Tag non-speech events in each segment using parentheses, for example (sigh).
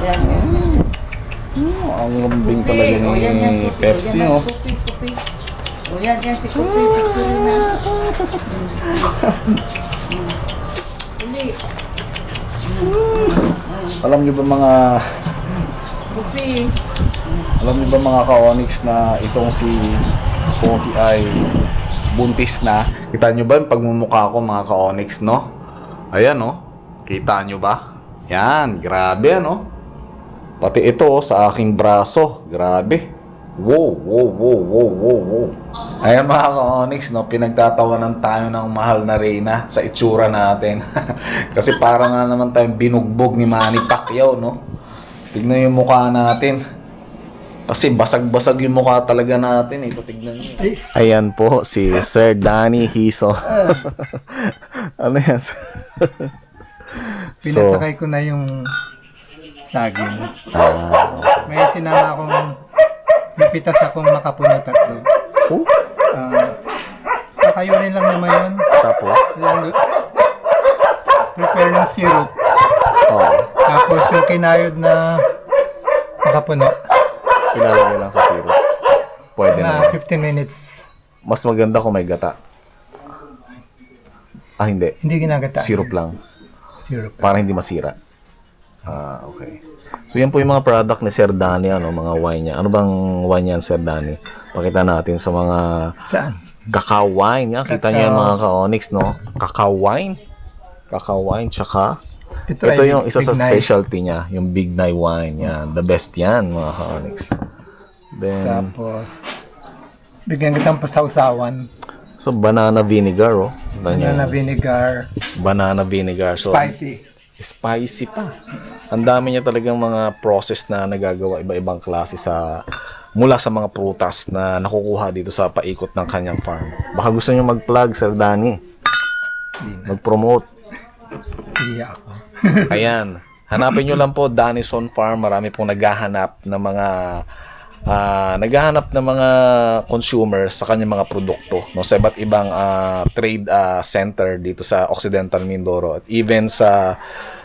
Yan, yan. Hmm, ang lambing talaga O, yan, yan, Kopi. Pepsi, yan? Kopi, Kopi. O, yan, yan, si Kopi. Picture na. Uli. (laughs) Alam niyo ba mga Kopi. alam niyo ba mga ka-onyx na itong si Coffee ay buntis na? Kita niyo ba yung pagmumukha ko mga ka-onyx, no? Ayan, no? Kita niyo ba? Yan, grabe, ano? Pati ito oh, sa aking braso, grabe. Wow, wow, wow, wow, wow, wow. Ayan mga ka-onyx, no? Pinagtatawanan tayo ng mahal na Reyna sa itsura natin. (laughs) Kasi parang nga naman tayong binugbog ni Manny Pacquiao, no? Tignan yung mukha natin. Kasi basag-basag yung mukha talaga natin. Ito, tignan nyo. Ayan po, si Sir Danny Hiso. (laughs) ano yan? Pinasakay ko na yung saging. ah, May sinama akong, may pitas akong nakapuno tatlo. oh, Ah, kakayunin lang naman yun. tapos, Lang, prepare ng syrup. oh, Tapos yung kinayod na nakapuno ilalagay lang sa syrup. Pwede na. na 15 minutes. Mas maganda kung may gata. Ah, hindi. Hindi ginagata. Syrup lang. Syrup. Para hindi masira. Ah, okay. So yan po yung mga product ni Sir Danny, ano, mga wine niya. Ano bang wine yan, Sir Danny? Pakita natin sa mga Saan? cacao wine. Yan, kita niyo yung mga ka-onyx, no? Cacao wine. Cacao wine, tsaka ito, ay yung isa sa specialty niya, yung Big Night wine. Yan, the best yan, mga ka-onyx. Then, Tapos, bigyan kitang pasawsawan. so banana vinegar, oh. Ganyan. Banana vinegar. Banana vinegar. So, Spicy. Spicy pa. Ang dami niya talagang mga process na nagagawa iba-ibang klase sa mula sa mga prutas na nakukuha dito sa paikot ng kanyang farm. Baka gusto niyo mag-plug, Sir Danny. Mag-promote. Iya ako. Ayan. Hanapin nyo lang po Danison Farm. Marami pong naghahanap ng mga ah, naghahanap ng mga consumers sa kanyang mga produkto no sa iba't ibang ah, trade ah, center dito sa Occidental Mindoro at even sa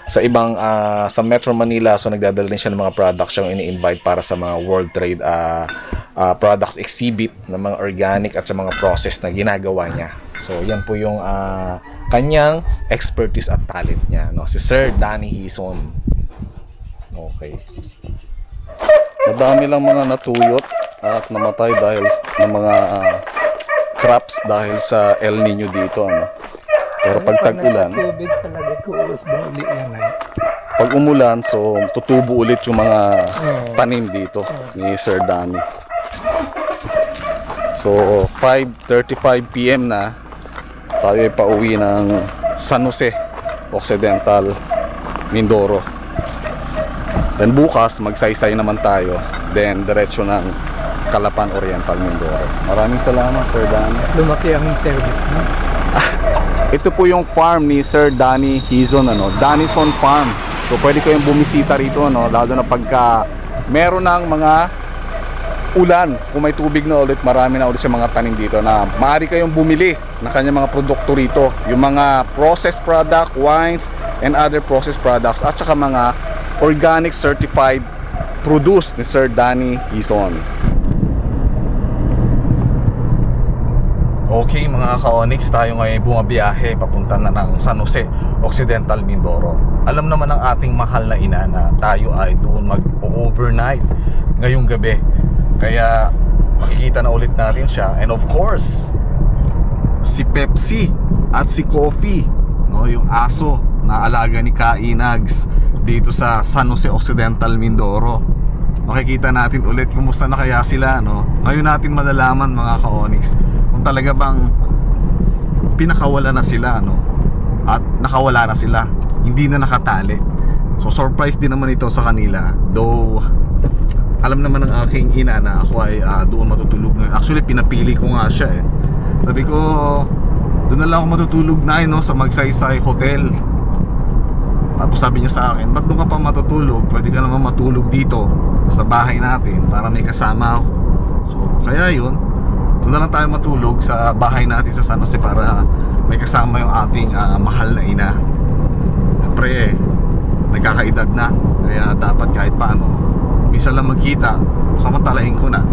sa ibang ah, sa Metro Manila so nagdadala din siya ng mga products siyang ini-invite para sa mga World Trade ah, ah, Products Exhibit ng mga organic at sa mga process na ginagawa niya. So yan po yung ah, kanyang expertise at talent niya no si Sir Danny Hison. Okay. Madami lang mga natuyot at namatay dahil ng mga ah, crops dahil sa El Nino dito ano. Pero pag tag-ulan, talaga yan ay. pag umulan, so tutubo ulit yung mga tanim dito ni Sir Danny. So, 5.35 p.m. na, tayo ay pauwi ng San Jose, Occidental, Mindoro. Then bukas, magsaysay naman tayo. Then, diretso ng Calapan Oriental, Mindoro. Maraming salamat, Sir Danny. Lumaki ang service no? (laughs) Ito po yung farm ni Sir Danny Hizon, ano, Danison Farm. So pwede kayong bumisita rito, ano, lalo na pagka meron ng mga ulan. Kung may tubig na ulit, marami na ulit sa mga tanim dito na maaari kayong bumili ng kanyang mga produkto rito. Yung mga processed product, wines, and other processed products at saka mga organic certified produce ni Sir Danny Hizon. Okay mga ka-Onyx, tayo ngayon bumabiyahe papunta na ng San Jose, Occidental Mindoro. Alam naman ng ating mahal na ina na tayo ay doon mag-overnight ngayong gabi. Kaya makikita na ulit natin siya. And of course, si Pepsi at si Coffee, no, yung aso na alaga ni Kainags dito sa San Jose Occidental Mindoro. Makikita natin ulit kumusta na kaya sila, no? Ngayon natin malalaman mga ka-Onyx kung talaga bang pinakawala na sila, no? At nakawala na sila. Hindi na nakatali. So surprise din naman ito sa kanila. Though alam naman ng aking ina na ako ay ah, doon matutulog ngayon. Actually, pinapili ko nga siya eh. Sabi ko, doon na lang ako matutulog na eh, no, sa Magsaysay Hotel. Tapos sabi niya sa akin, ba't doon ka pa matutulog? Pwede ka naman matulog dito sa bahay natin para may kasama ako. So, kaya yun. Doon na lang tayo matulog sa bahay natin sa San Jose para may kasama yung ating ah, mahal na ina. Siyempre, nagkakaedad na. Kaya dapat kahit paano, misa lang magkita, samantalahin ko na.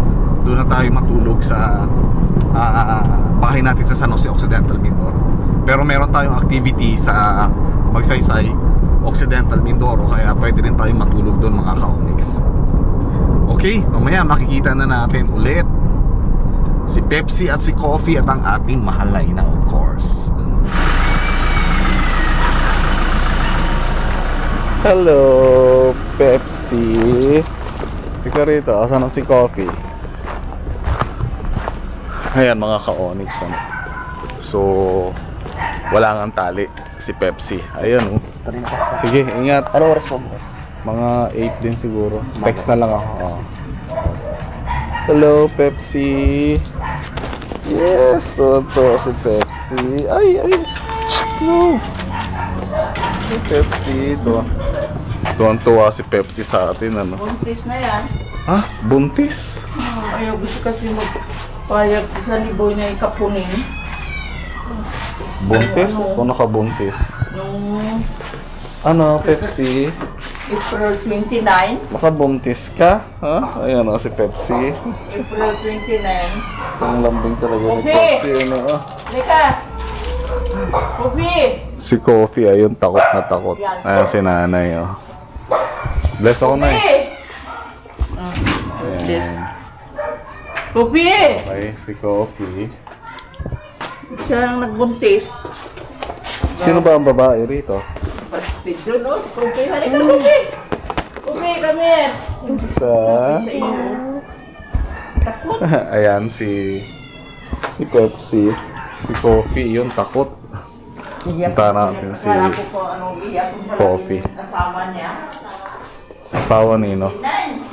Doon na tayo matulog sa ah, bahay natin sa San Jose Occidental Mindoro. Pero meron tayong activity sa Magsaysay Occidental Mindoro kaya pwede rin tayong matulog doon mga ka-Onyx. Okay, mamaya makikita na natin ulit si Pepsi at si Coffee at ang ating mahal na ina of course. Hello, Pepsi. Ika rito, asan si Coffee? Ayan mga ka-onyx ano. So, wala nga tali si Pepsi. Ayan oh. Sige, ingat. Anong oras po, boss? Mga 8 din siguro. Text na lang ako. Oh. Hello, Pepsi. Yes, toto si Pepsi. Ay, ay. No. Si Pepsi, to. Tuwan-tuwa si Pepsi sa atin, ano. Buntis na yan. Ha? Buntis? Hmm, ayaw gusto kasi magpayag sa liboy na ikapunin. Buntis? Ano? Kung nakabuntis. Nung Ano, Pepsi? April 29, Nakabuntis ka? Ha? Ayan o, si Pepsi. April 29. Ang lambing talaga ni. Pepsi. Ano, ah. Leka! Pupi! Si Coffee, ayun, takot na takot. Yan. Ayan si nanay, oh. Bless ako na eh. Pupi! Ayan. Pupi! Okay, si Coffee. Siya ang nagbuntis. Sino ba ang babae rito? Pastid doon, oh. Pupi, halika! Pupi, come here! Basta. Sa iyo. Takot. (laughs) Ayan, si... Si Pepsi. Si Coffee, yun, takot. Punta natin si Wala ko po anong iyak. kung pala Coffee. yung Kasama niya. Asawa ni, no? Nine.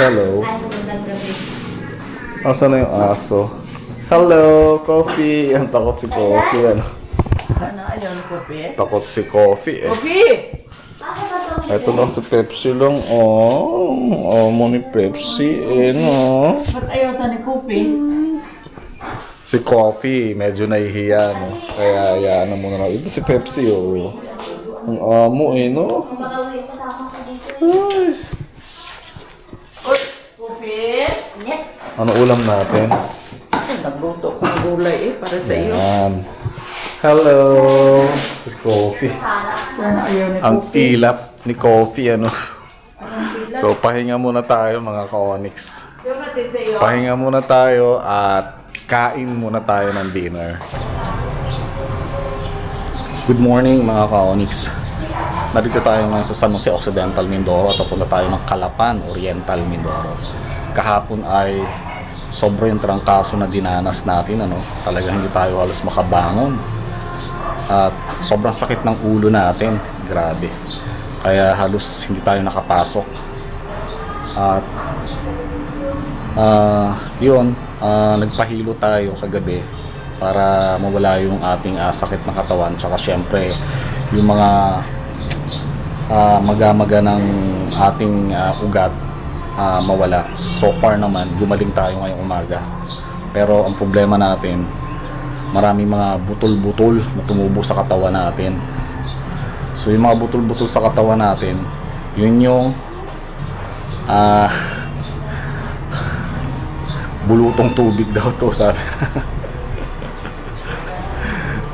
Hello. Asa na yung aso? Hello, Coffee. Yan, takot si Coffee, ano? Ano, ayaw ni Pupi? Takot si Coffee, eh. Pupi! Ito lang si Pepsi lang, oh. Oh, mo ni Pepsi, eh, no? Ba't ayaw ta ni Pupi? Si Coffee, medyo nahihiya, no? Kaya, hayaan na muna na. Ito si Pepsi, oh. Ang amo, eh, no? Ano ulam natin? Nagluto ko ng gulay eh, para sa iyo. Yan. Hello! Si Coffee. Ang Pupi. ilap ni Coffee, ano? So, pahinga muna tayo, mga ka-onyx. Pahinga muna tayo at kain muna tayo ng dinner. Good morning mga ka-Onyx. Narito tayo ngayon sa San Jose Occidental Mindoro at papunta tayo ng Calapan Oriental Mindoro. Kahapon ay sobrang trangkaso na dinanas natin ano. Talagang hindi tayo halos makabangon. At sobrang sakit ng ulo natin. Grabe. Kaya halos hindi tayo nakapasok. At Ah, yun, ah, nagpahilo tayo kagabi para mawala yung ating ah, sakit na katawan tsaka syempre yung mga ah, magamaga ng ating ah, ugat ah, mawala. So far naman, gumaling tayo ngayong umaga. Pero ang problema natin, maraming mga butol-butol na tumubo sa katawan natin. So yung mga butol-butol sa katawan natin, yun yung ah (laughs) bulutong tubig daw to sabi (laughs)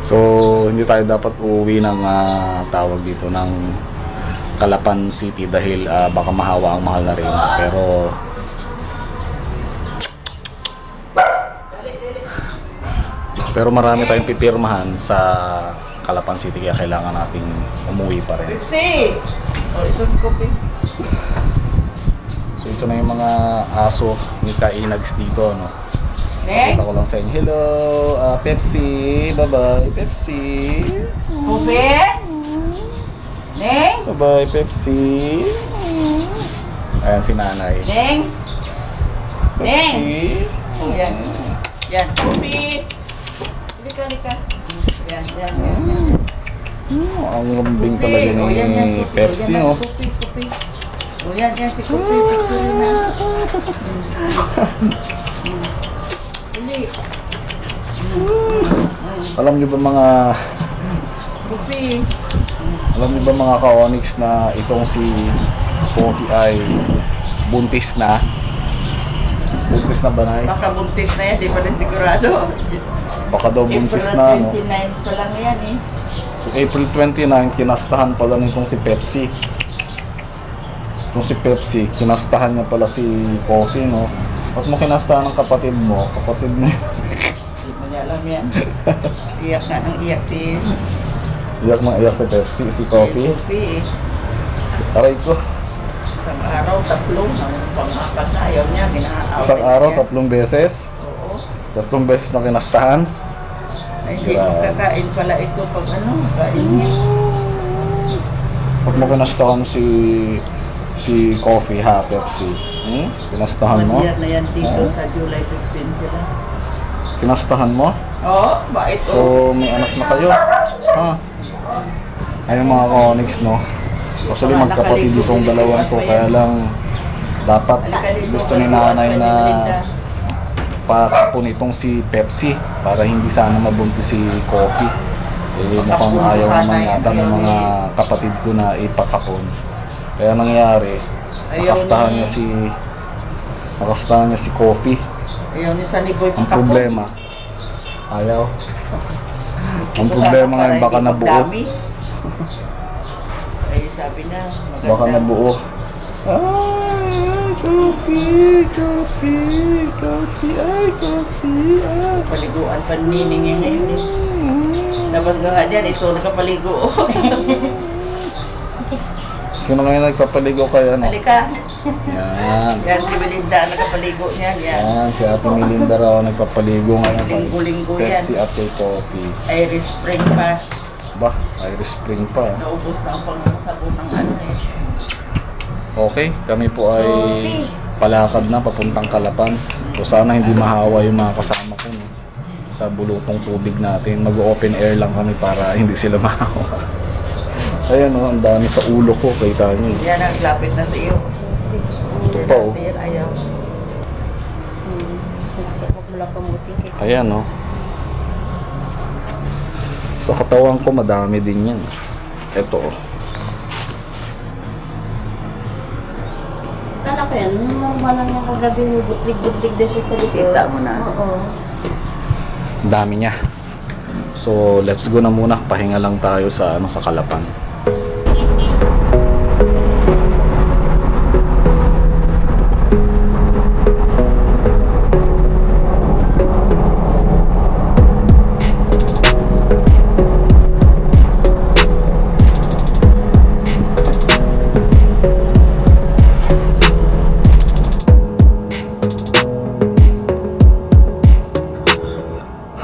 so hindi tayo dapat uuwi ng ah, tawag dito ng Calapan City dahil ah, baka mahawa ang mahal na rin pero pero marami tayong pipirmahan sa Calapan City kaya kailangan nating umuwi pa rin! Oh, so ito na yung mga aso ni Kainags dito no Neng? Kita ko lang sa inyo. Hello, ah, Pepsi. Bye-bye, Pepsi. Pupi? Neng? Bye-bye, Pepsi. Ayan si nanay. Neng? Neng? Pepsi. Oh, yan. Yan, Pupi. Halika, halika. Yan, yan, yan. yan. Oh, ang lambing Pupi. talaga Oh, yan, yan, ni Pupi. Pepsi, Yan, no? Pupi, Pupi. Oh, yan, yan, si Pupi. Picture na. Dali. Alam niyo ba mga Pupi. Alam niyo ba mga ka-Onyx na itong si Poki ay buntis na? Buntis na ba na Baka buntis na yan, di pa rin sigurado. Baka daw buntis April na, no? 29 pa lang yan eh. So April 29, kinastahan pala nitong si Pepsi. Itong si Pepsi, kinastahan niya pala si Coffee, no? Ba't mo kinastahan ng kapatid mo? Kapatid mo, Hindi mo niya alam yan. Iyak na ng iyak si iyak mang iyak si Pepsi, si Coffee. Coffee eh. Aray ko. Isang araw, tatlo, ng pang-apat na ayaw niya, ginaaaway Isang araw, niya. tatlong beses. Oo. Tatlong beses na kinastahan. Ay, hindi Grabe. magkakain pala ito pag ano, kain niya. Pag mo kinastahan si si Coffee ha, Pepsi. Hmm? Kinastahan mo? One year na yan dito sa July 15 sila. Kinastahan mo? Oo, bait So, oh. may anak na kayo. Ha? Ayun mga Onyx, no? Actually, magkapatid itong dalawang to. Kaya lang, dapat gusto ni nanay na pakapon itong si Pepsi para hindi sana mabuntis si Coffee. Eh, mukhang ayaw naman yata ng mga kapatid ko na ipakapon. Kaya nangyari, nakastahan ni- niya si nakastahan niya si Coffee. Ayaw ni Sunny Boy Ang problema, ayaw. Ang problema ngayon, baka nabuo. (laughs) Ay, sabi na, maganda. Baka nabuo. Ay, coffee, coffee, coffee, ay, coffee, ay. Paliguan pa niningin ngayon eh. Labas ka nga dyan, ito nakapaligo. (laughs) Sino ngayon nagpapaligo kay ano? Halika. Yan. (laughs) Yan si Belinda, nakapaligo niyan. Yan. Yan, si Ate Melinda raw nagpapaligo ngayon Linggo-linggo yan. Pepsi Ate Coffee. Iris Spring pa. Ba, Irish Spring pa. Naubos na ang pangasabot ng ano eh. Okay, kami po ay palakad na papuntang Kalapan. So sana hindi mahawa yung mga kasama ko no? sa bulutong tubig natin. Mag-open air lang kami para (laughs) hindi sila mahawa. Ayan o, ang dami sa ulo ko, kita niyo. Yan ang lapit na sa iyo. Ito pa o. Yan, ayaw. Kamuti. Ayan o. Sa katawan ko, madami din yan. Ito o. Kala ko yan, normal lang yung kagabi mo, butlig-butlig na siya sa likod. Kita mo na. Oo. Ang dami niya. So, let's go na muna. Pahinga lang tayo sa ano sa Kalapan.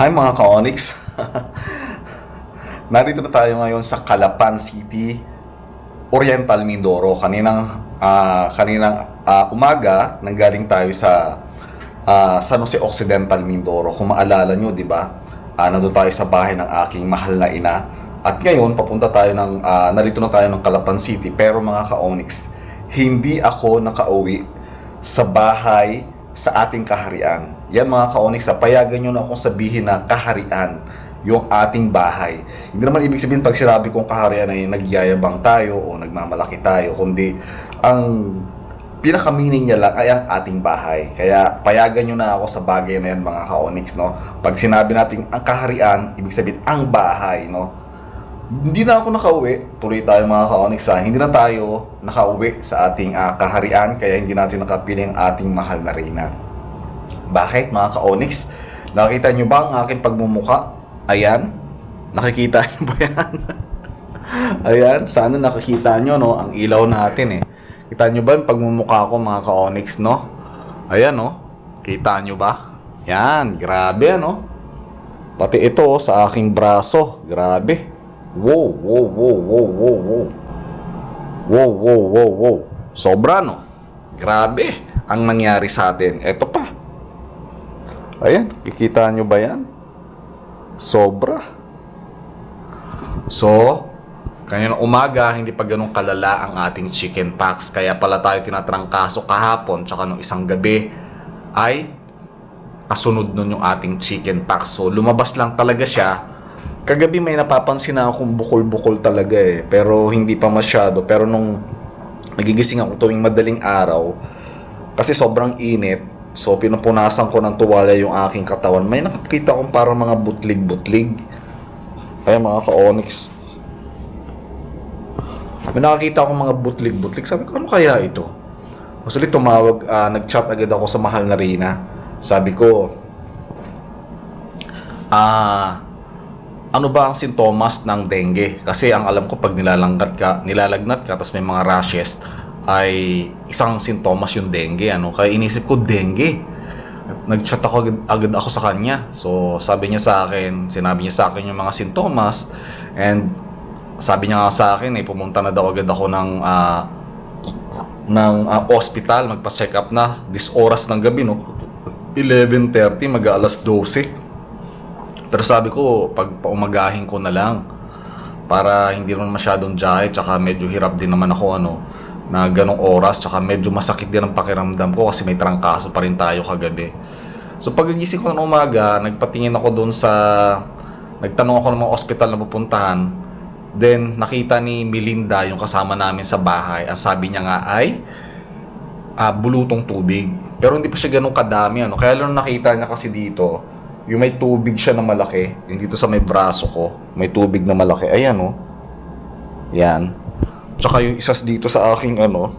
Hi mga ka-Onyx! (laughs) Narito na tayo ngayon sa Calapan City, Oriental Mindoro. Kaninang, ah, kaninang ah, umaga, nanggaling tayo sa ah, San Jose Occidental Mindoro. Kung maalala nyo, di ba? Ah, nandun tayo sa bahay ng aking mahal na ina. At ngayon, papunta tayo ng, ah, narito na tayo ng Calapan City. Pero mga ka-Onyx, hindi ako nakauwi sa bahay sa ating kaharian. Yan mga ka-Onyx, payagan nyo na akong sabihin na kaharian yung ating bahay. Hindi naman ibig sabihin pag sinabi kong kaharian ay nagyayabang tayo o nagmamalaki tayo, kundi ang pinaka-meaning niya lang ay ang ating bahay. Kaya payagan nyo na ako sa bagay na yan mga ka-Onyx, no? Pag sinabi natin ang kaharian, ibig sabihin ang bahay, no? Hindi na ako nakauwi. Tuloy tayo mga ka-Onyx ha. Hindi na tayo nakauwi sa ating ah, kaharian kaya hindi natin nakapiling ating mahal na reyna. Bakit mga ka-Onyx? Nakita nyo ba ang aking pagmumuka? Ayan. Nakikita nyo ba yan? (laughs) Ayan. Sana nakikita nyo no, ang ilaw natin eh. Kita nyo ba yung pagmumuka ko mga ka-Onyx no? Ayan no. Kita nyo ba? Yan. Grabe ano. Pati ito oh, sa aking braso. Grabe. Wow, wow, wow, wow, wow, wow. Wow, wow, wow, wow. Sobra, no? Grabe ang nangyari sa atin. Ito pa. Ayan, kikita nyo ba yan? Sobra. So, kanina umaga, hindi pa ganun kalala ang ating chicken pox. Kaya pala tayo tinatrangkaso kahapon, tsaka nung isang gabi, ay kasunod nun yung ating chicken pox. So, lumabas lang talaga siya kagabi may napapansin na akong bukol-bukol talaga eh. Pero hindi pa masyado. Pero nung nagigising ako tuwing madaling araw, kasi sobrang init, so pinupunasan ko ng tuwalya yung aking katawan. May nakakita akong parang mga butlig-butlig. Ay mga ka-onyx. May nakakita akong mga butlig-butlig. Sabi ko, ano kaya ito? Actually, tumawag, ah, nag-chat agad ako sa mahal na Rina. Sabi ko, ah, ano ba ang sintomas ng dengue? Kasi ang alam ko, pag nilalanggat ka, nilalagnat ka, tapos may mga rashes, ay isang sintomas yung dengue. Ano? Kaya inisip ko, dengue. Nag-chat ako agad, agad ako sa kanya. So, sabi niya sa akin, sinabi niya sa akin yung mga sintomas, and sabi niya nga sa akin, eh, pumunta na daw agad ako ng ah, ng ah, hospital, magpa-check up na this oras ng gabi, no? 11.30, mag-aalas 12. Pero sabi ko, pag paumagahin ko na lang para hindi naman masyadong jahe tsaka medyo hirap din naman ako ano na ganong oras tsaka medyo masakit din ang pakiramdam ko kasi may trangkaso pa rin tayo kagabi. So pagkagising ko ng umaga, nagpatingin ako doon sa nagtanong ako ng mga ospital na pupuntahan. Then nakita ni Melinda yung kasama namin sa bahay. Ang sabi niya nga ay ah, bulutong tubig. Pero hindi pa siya ganun kadami. Ano. Kaya lang nakita niya kasi dito, yung may tubig siya na malaki. Yung dito sa may braso ko, may tubig na malaki. Ayan oh. Yan. Tsaka yung isas dito sa aking ano,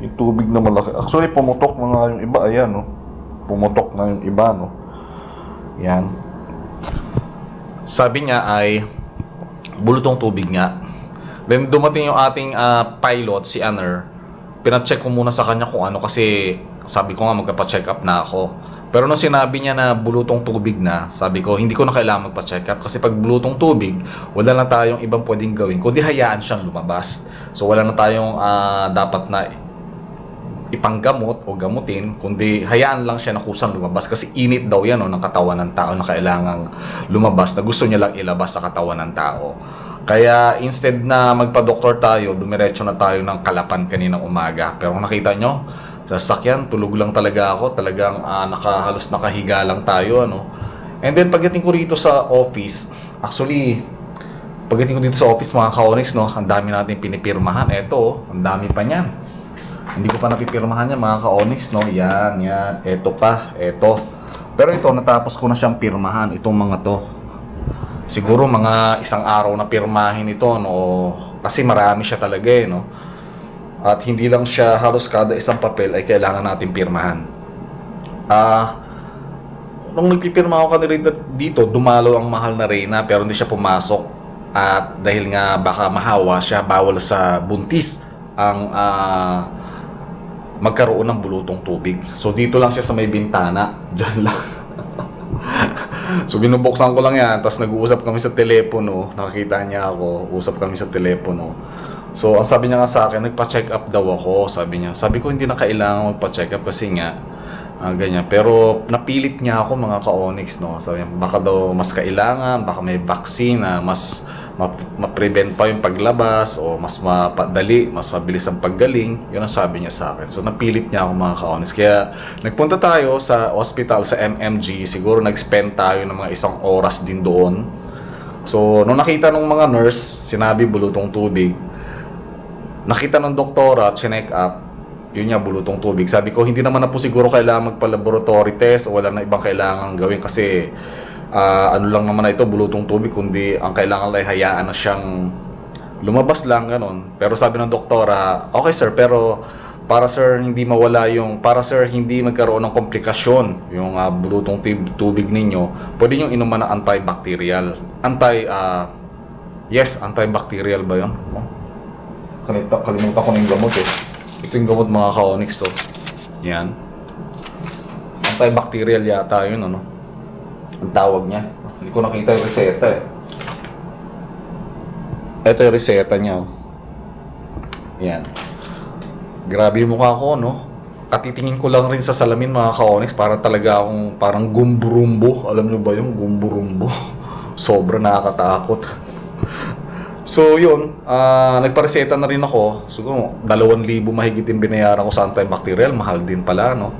yung tubig na malaki. Actually, pumutok na nga yung iba. Ayan oh. Pumutok na yung iba no. Yan. Sabi niya ay bulutong tubig nga. Then dumating yung ating ah, pilot, si Anner. Pinacheck ko muna sa kanya kung ano kasi sabi ko nga magpa-check up na ako. Pero nung sinabi niya na bulutong tubig na, sabi ko hindi ko na kailangan magpa-check up kasi pag bulutong tubig, wala na tayong ibang pwedeng gawin kundi hayaan siyang lumabas. So wala na tayong ah, dapat na ipanggamot o gamutin, kundi hayaan lang siya na kusang lumabas kasi init daw yan no, ng katawan ng tao na kailangang lumabas na gusto niya lang ilabas sa katawan ng tao. Kaya instead na magpa-doktor tayo, dumiretso na tayo ng kalapan kaninang umaga. Pero kung nakita nyo, sa sakyan, tulog lang talaga ako. Talagang ah, nakahalos nakahiga lang tayo. Ano? And then pagdating ko rito sa office, actually, pagdating ko dito sa office mga ka-onyx, no, ang dami natin pinipirmahan. Eto, oh, ang dami pa niyan. Hindi ko pa napipirmahan yan mga ka-onyx, no? Yan, yan. Eto pa, eto. Pero ito, natapos ko na siyang pirmahan, itong mga to. Siguro mga isang araw na pirmahin ito, no? Kasi marami siya talaga, eh, no? At hindi lang siya halos kada isang papel ay kailangan natin pirmahan. Ah, nung nagpipirma ako kanila dito, dumalo ang mahal na Reyna pero hindi siya pumasok. At dahil nga baka mahawa siya, bawal sa buntis ang ah, magkaroon ng bulutong tubig. So dito lang siya sa may bintana. (laughs) Diyan lang. so binubuksan ko lang yan, tapos nag-uusap kami sa telepono. Nakakita niya ako, usap kami sa telepono. So ang sabi niya nga sa akin, nagpa-check up daw ako. Sabi niya, sabi ko hindi na kailangan magpa-check up kasi nga, ah, ganyan. Pero napilit niya ako mga ka-onyx, no? Sabi niya, baka daw mas kailangan, baka may vaccine na mas ma- ma-prevent pa yung paglabas o mas mapadali, mas mabilis ang paggaling. Yun ang sabi niya sa akin. So napilit niya ako mga ka-onyx. Kaya nagpunta tayo sa hospital, sa MMG. Siguro nag-spend tayo ng mga isang oras din doon. So, nung nakita ng mga nurse, sinabi bulutong tubig, nakita ng doktora, chinek up, yun nga, bulutong tubig. Sabi ko, hindi naman na po siguro kailangan magpa-laboratory test o wala na ibang kailangan gawin kasi ah, ano lang naman na ito, bulutong tubig, kundi ang kailangan lang ay hayaan na siyang lumabas lang, ganon. Pero sabi ng doktora, okay sir, pero para sir hindi mawala yung, para sir hindi magkaroon ng komplikasyon yung ah, bulutong tubig ninyo, pwede nyo inuman ng antibacterial. Anti, ah, yes, antibacterial ba yun? No? Kalimutan, ko na yung gamot eh. Ito yung gamot mga ka-onyx to. Yan. Antibacterial yata yun ano. Ang tawag niya. Hindi ko nakita yung reseta eh. Ito yung reseta niya oh. Yan. Grabe yung mukha ko no. Katitingin ko lang rin sa salamin mga ka-onyx para talaga akong parang gumburumbo. Alam niyo ba yung gumburumbo? (laughs) Sobra nakakatakot. So yun, ah nagpareseta na rin ako. Siguro, 2,000 mahigit yung binayaran ko sa antibacterial. Mahal din pala, no?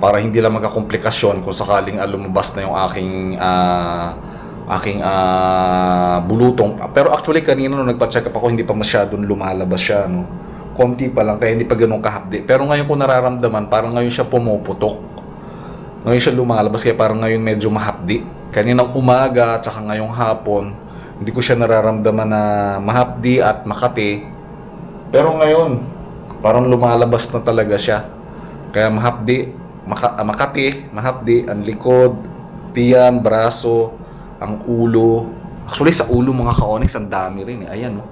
Para hindi lang magkakomplikasyon kung sakaling ah, lumabas na yung aking ah, aking ah, bulutong. Pero actually kanina nung nagpa-check up ako, hindi pa masyadong lumalabas siya, no. Konti pa lang, kaya hindi pa ganun kahapdi. Pero ngayon ko nararamdaman, parang ngayon siya pumuputok. Ngayon siya lumalabas, kaya parang ngayon medyo mahapdi. Kaninang umaga, tsaka ngayong hapon, hindi ko siya nararamdaman na mahapdi at makati. Pero ngayon, parang lumalabas na talaga siya. Kaya mahapdi, maka, ah, makati, mahapdi, ang likod, tiyan, braso, ang ulo. Actually, sa ulo mga ka-onyx, ang dami rin eh. Ayan, no?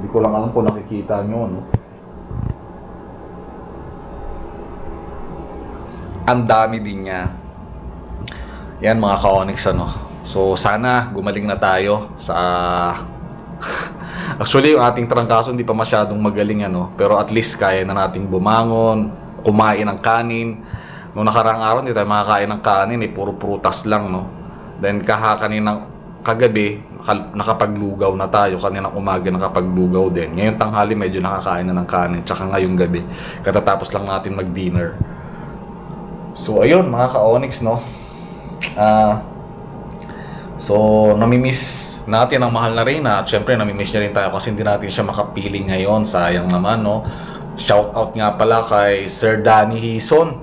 Hindi ko lang alam kung nakikita nyo, no? Ang dami din niya. Yan mga ka-onyx, ano? So, sana gumaling na tayo sa... (laughs) Actually, yung ating trangkaso hindi pa masyadong magaling, ano? Pero at least kaya na nating bumangon, kumain ng kanin. Noong nakaraang araw, hindi tayo makakain ng kanin, eh, puro prutas lang, no? Then, kaha kaninang kagabi, naka- nakapaglugaw na tayo. Kaninang umaga, nakapaglugaw din. Ngayon tanghali, medyo nakakain na ng kanin. Tsaka ngayong gabi, katatapos lang natin mag-dinner. So, ayun, mga ka-onyx, no? Ah... So, namimiss natin ang mahal na Reyna at syempre namimiss niya rin tayo kasi hindi natin siya makapiling ngayon. Sayang naman, no? Shout out nga pala kay Sir Danny Hison,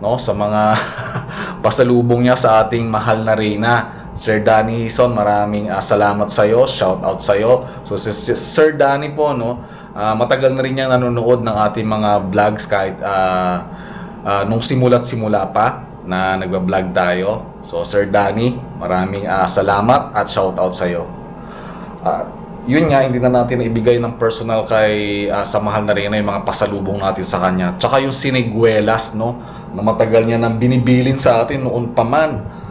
no? Sa mga (laughs) pasalubong niya sa ating mahal na Reyna. Sir Danny Hison, maraming ah, salamat sa iyo. Shout out sa iyo. So si, si Sir Danny po, no? ah, matagal na rin niyang nanonood ng ating mga vlogs kahit ah, ah, nung simula't simula pa na nagba-vlog tayo. So Sir Danny, maraming ah, salamat at shout out sa iyo. At yun nga, hindi na natin ibigay ng personal kay ah, sa mahal na rin yung mga pasalubong natin sa kanya. Tsaka yung siniguelas, no? Na matagal niya nang binibilin sa atin noon pa man.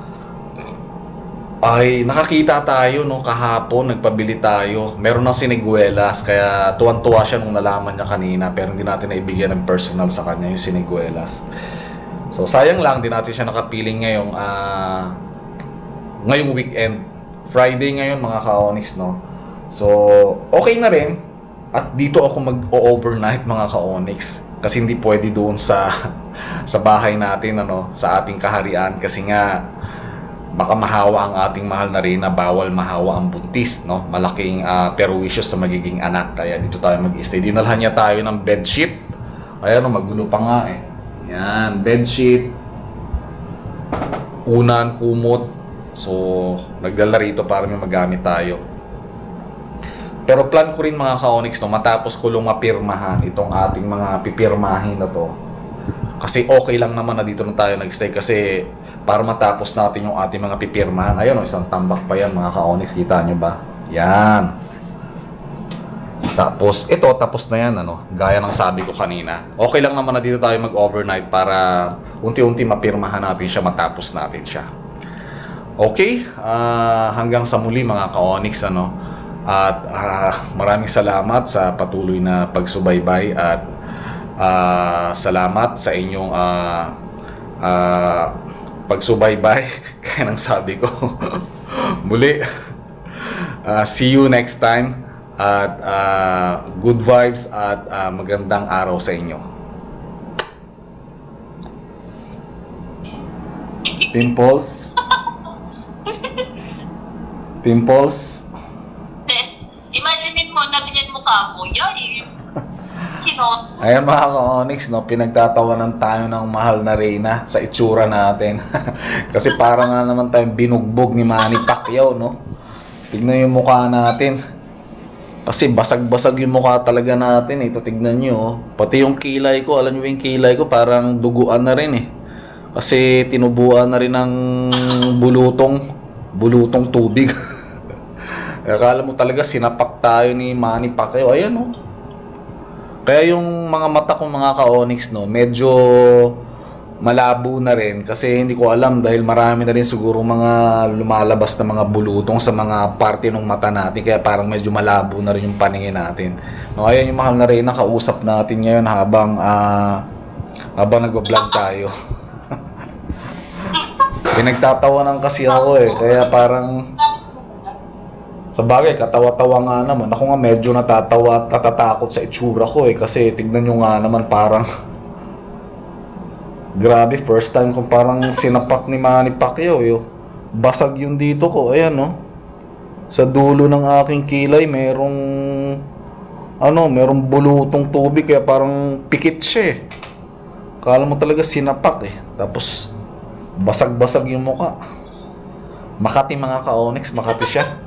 Ay, nakakita tayo no kahapon, nagpabili tayo. Meron ng siniguelas, kaya tuwan-tuwa siya nung nalaman niya kanina, pero hindi natin naibigyan ng personal sa kanya yung siniguelas. So, sayang lang, din natin siya nakapiling ngayong ah, ngayong weekend. Friday ngayon mga ka-onyx, no? So, okay na rin. At dito ako mag-overnight mga ka-onyx. Kasi hindi pwede doon sa (laughs) sa bahay natin, ano, sa ating kaharian. Kasi nga, baka mahawa ang ating mahal na rin na bawal mahawa ang buntis, no? Malaking uh, perwisyo sa magiging anak. Kaya dito tayo mag-stay. Dinalhan niya tayo ng bedsheet. Ayan, no, magulo pa nga eh. Yan, bedsheet. Unan, kumot. So, nagdala rito para may magamit tayo. Pero plan ko rin mga ka-onyx no, matapos ko lang mapirmahan itong ating mga pipirmahin na to. Kasi okay lang naman na dito na tayo nagstay kasi para matapos natin yung ating mga pipirmahan. Ayun, oh, isang tambak pa yan mga ka-onyx. Kita nyo ba? Yan. Tapos, ito, tapos na yan, ano, gaya ng sabi ko kanina. Okay lang naman na dito tayo mag-overnight para unti-unti mapirmahan natin siya, matapos natin siya. Okay, ah, hanggang sa muli mga ka-onyx, ano, at ah, maraming salamat sa patuloy na pagsubaybay at ah, salamat sa inyong ah, ah, pagsubaybay, (laughs) kaya nang sabi ko. (laughs) muli, Ah, see you next time at ah, good vibes at ah, magandang araw sa inyo. Pimples? (laughs) Pimples? Imagine mo, nabinyan mo ka mo, yay! (laughs) Ayan mga ka-onyx, no? pinagtatawanan tayo ng mahal na Reyna sa itsura natin. (laughs) Kasi parang nga naman tayong binugbog ni Manny Pacquiao, no? Tignan yung mukha natin. Kasi basag-basag yung mukha talaga natin, ito tignan nyo. oh. Pati yung kilay ko, alam nyo yung kilay ko, parang duguan na rin eh. Kasi tinubuan na rin ng bulutong, bulutong tubig. (laughs) Akala mo talaga sinapak tayo ni Manny Pacquiao. Ayan oh. Kaya yung mga mata kong mga ka-onyx, no, medyo malabo na rin kasi hindi ko alam dahil marami na rin siguro mga lumalabas na mga bulutong sa mga parte ng mata natin kaya parang medyo malabo na rin yung paningin natin. No, ayan yung mahal na rin nakausap natin ngayon habang ah, habang nagba-vlog tayo. (laughs) Pinagtatawanan kasi ako eh kaya parang sa bagay, katawa-tawa nga naman. Ako nga medyo natatawa at natatakot sa itsura ko eh. Kasi tignan nyo nga naman parang... Grabe, first time kong parang sinapak ni Manny Pacquiao. Yo. basag yung dito ko. Ayan, no? Sa dulo ng aking kilay, merong ano, merong bulutong tubig kaya parang pikit siya eh. Kala mo talaga sinapak eh. Tapos basag-basag yung muka. Makati mga ka-onyx, Makati siya.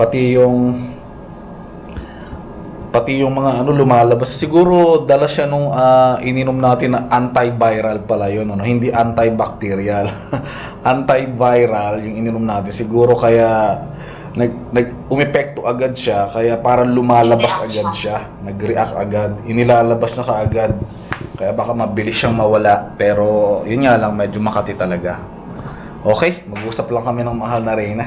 Pati yung pati yung mga ano lumalabas. Siguro dala siya nung ah, ininom natin na antiviral pala yun ano? Hindi antibacterial. (laughs) Antiviral yung ininom natin. Siguro kaya nag, nag umepekto agad siya. Kaya parang lumalabas agad siya. Nag-react agad. Inilalabas na kaagad. Kaya baka mabilis siyang mawala. Pero yun nga lang medyo makati talaga. Okay mag-usap lang kami ng mahal na Reyna